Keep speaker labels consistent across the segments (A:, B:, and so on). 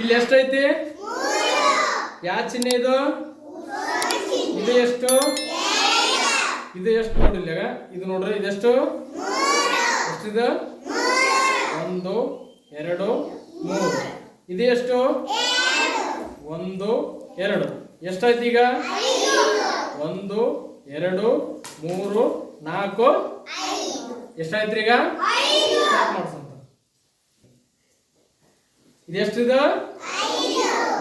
A: ಇಲ್ಲಿ ಎಷ್ಟೈತಿ? ಯಾವ ಚಿಹ್ನೆ ಇದು? ಇದು ಎಷ್ಟು? ಇದು ಎಷ್ಟು ನೋಡಿ ಇಲ್ಲಾಗ ಇದು ನೋಡ್ರಿ ಇದೆಷ್ಟು ಎಷ್ಟಿದೆ? ಒಂದು ಎರಡು ಮೂರು. ಇದು ಎಷ್ಟು? ಒಂದು ಎರಡು. ಎಷ್ಟಾಯ್ತು ಈಗ? ಒಂದು ಎರಡು ಮೂರು ನಾಲ್ಕು. ಎಷ್ಟಾಯ್ತು ಈಗ? ಸ್ಟಾರ್ಟ್ ಮಾಡ್ಸಂತ ಇದು ಎಷ್ಟಿದೆ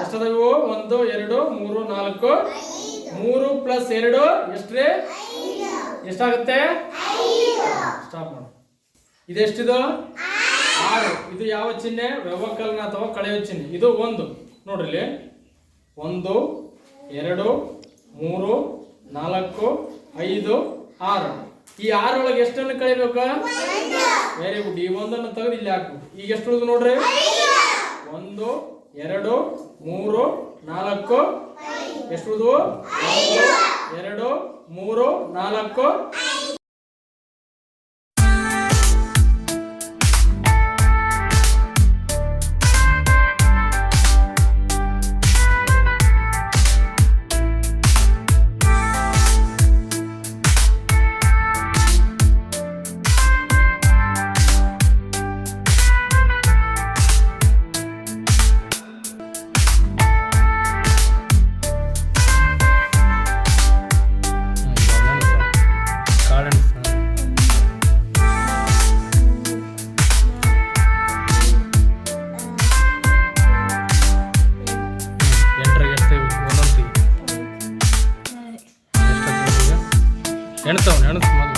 A: ಎಷ್ಟದವು? ಒಂದು ಎರಡು ಮೂರು ನಾಲ್ಕು. ಮೂರು ಪ್ಲಸ್ ಎರಡು ಎಷ್ಟ್ರಿ? ಎಷ್ಟಾಗುತ್ತೆ? ಸ್ಟಾಪ್ ಮಾಡು. ಇದೆಷ್ಟಿದು? ಆರು. ಇದು ಯಾವ ಚಿಹ್ನೆ? ವ್ಯವಕಲನ ಅಥವಾ ಕಳೆಯೋ ಚಿಹ್ನೆ. ಇದು ಒಂದು. ನೋಡ್ರಿ ಒಂದು ಎರಡು ಮೂರು ನಾಲ್ಕು ಐದು ಆರು. ಈ ಆರೊಳಗೆ ಎಷ್ಟನ್ನು ಕಳಿಬೇಕು ವೆರಿ ಗುಡ್ ಈ ಒಂದನ್ನು ತೆಗೆದು ಇಲ್ಲಿ ಹಾಕು. ಈಗ ಎಷ್ಟು ಉಳಿದು ನೋಡ್ರಿ? ಒಂದು ಎರಡು ಮೂರು ನಾಲ್ಕು. ಎಷ್ಟು ಎರಡು ಮೂರು ನಾಲ್ಕು. ನೆನೆಸವ್ ನೆನೆಸ್ ಮೊದಲು